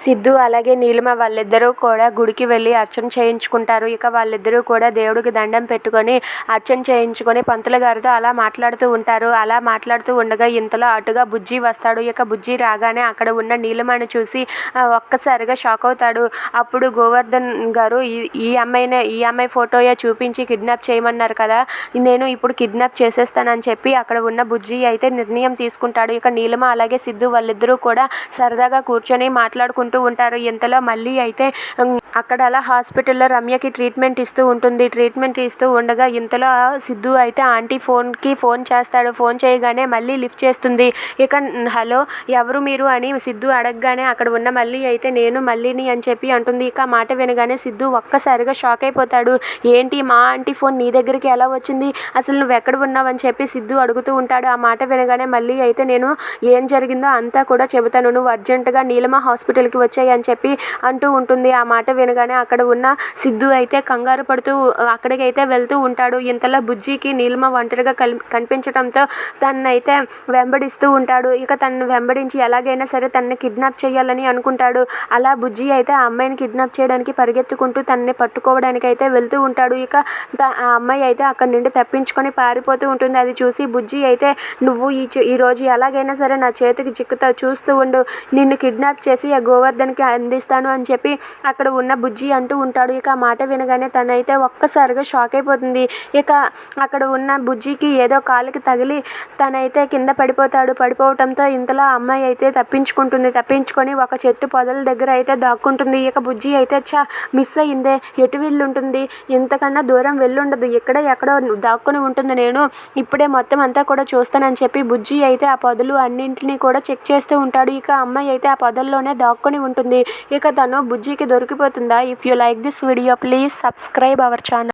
సిద్ధు అలాగే నీలిమ వాళ్ళిద్దరూ కూడా గుడికి వెళ్ళి అర్చన చేయించుకుంటారు. ఇక వాళ్ళిద్దరూ కూడా దేవుడికి దండం పెట్టుకొని అర్చన చేయించుకొని పంతులు గారితో అలా మాట్లాడుతూ ఉంటారు. అలా మాట్లాడుతూ ఉండగా ఇంతలో అటుగా బుజ్జి వస్తాడు. ఇక బుజ్జి రాగానే అక్కడ ఉన్న నీలిమని చూసి ఒక్కసారిగా షాక్ అవుతాడు. అప్పుడు గోవర్ధన్ గారు ఈ అమ్మాయినే ఈ అమ్మాయి ఫోటోయే చూపించి కిడ్నాప్ చేయమన్నారు కదా. నేను ఇప్పుడు కిడ్నాప్ చేసేస్తానని చెప్పి అక్కడ ఉన్న బుజ్జి అయితే నిర్ణయం తీసుకుంటాడు. ఇక నీలిమ అలాగే సిద్ధు వాళ్ళిద్దరూ కూడా సరదాగా కూర్చొని మాట్లాడుకుంటారు చేసుకుంటూ ఉంటారు. ఇంతలో మళ్ళీ అయితే అక్కడ అలా హాస్పిటల్లో రమ్యకి ట్రీట్మెంట్ ఇస్తూ ఉంటుంది. ట్రీట్మెంట్ ఇస్తూ ఉండగా ఇంతలో సిద్ధు అయితే ఆంటీ ఫోన్కి ఫోన్ చేస్తాడు. ఫోన్ చేయగానే మళ్ళీ లిఫ్ట్ చేస్తుంది. ఇక హలో ఎవరు మీరు? అని సిద్ధు అడగగానే అక్కడ ఉన్న మళ్ళీ అయితే నేను మళ్ళీని అని చెప్పి అంటుంది. ఇక మాట వినగానే సిద్ధు ఒక్కసారిగా షాక్ అయిపోతాడు. ఏంటి మా ఆంటీ ఫోన్ నీ దగ్గరికి ఎలా వచ్చింది? అసలు నువ్వు ఎక్కడ ఉన్నావు? అని చెప్పి సిద్ధు అడుగుతూ ఉంటాడు. ఆ మాట వినగానే మళ్ళీ అయితే నేను ఏం జరిగిందో అంతా కూడా చెబుతాను. నువ్వు అర్జెంటుగా నీలమ హాస్పిటల్కి వచ్చాయి అని చెప్పి అంటూ ఉంటుంది. ఆ మాట వినగానే అక్కడ ఉన్న సిద్ధు అయితే కంగారు పడుతూ అక్కడికి అయితే వెళ్తూ ఉంటాడు. ఇంతలో బుజ్జికి నీలిమ ఒంటరిగా కల్ కనిపించడంతో తన్నైతే వెంబడిస్తూ ఉంటాడు. ఇక తనను వెంబడించి ఎలాగైనా సరే తనని కిడ్నాప్ చేయాలని అనుకుంటాడు. అలా బుజ్జి అయితే ఆ అమ్మాయిని కిడ్నాప్ చేయడానికి పరిగెత్తుకుంటూ తనని పట్టుకోవడానికి అయితే వెళ్తూ ఉంటాడు. ఇక ఆ అమ్మాయి అయితే అక్కడి నుండి తప్పించుకొని పారిపోతూ ఉంటుంది. అది చూసి బుజ్జి అయితే నువ్వు ఈ ఈరోజు ఎలాగైనా సరే నా చేతికి చిక్కుతావు చూస్తూ ఉండు. నిన్ను కిడ్నాప్ చేసి ఆ గోవర్ధన్కి అందిస్తాను అని చెప్పి అక్కడ ఉన్న బుజ్జి అంటూ ఉంటాడు. ఇక ఆ మాట వినగానే తనైతే ఒక్కసారిగా షాక్ అయిపోతుంది. ఇక అక్కడ ఉన్న బుజ్జికి ఏదో కాలుకి తగిలి తనైతే కింద పడిపోతాడు. పడిపోవటంతో ఇంతలో అమ్మాయి అయితే తప్పించుకుంటుంది. తప్పించుకొని ఒక చెట్టు పొదల దగ్గర అయితే దాక్కుంటుంది. ఇక బుజ్జి అయితే చా మిస్ అయ్యిందే ఎటు ఉంటుంది ఇంతకన్నా దూరం వెళ్ళుండదు. ఇక్కడ ఎక్కడో దాక్కుని ఉంటుంది. నేను ఇప్పుడే మొత్తం అంతా కూడా చూస్తానని చెప్పి బుజ్జి అయితే ఆ పొదలు అన్నింటినీ కూడా చెక్ చేస్తూ ఉంటాడు. ఇక అమ్మాయి అయితే ఆ పొదల్లోనే దాక్కుని ఉంటుంది. ఇక తను బుజ్జికి దొరికిపోతుందా? If you like this video please subscribe our channel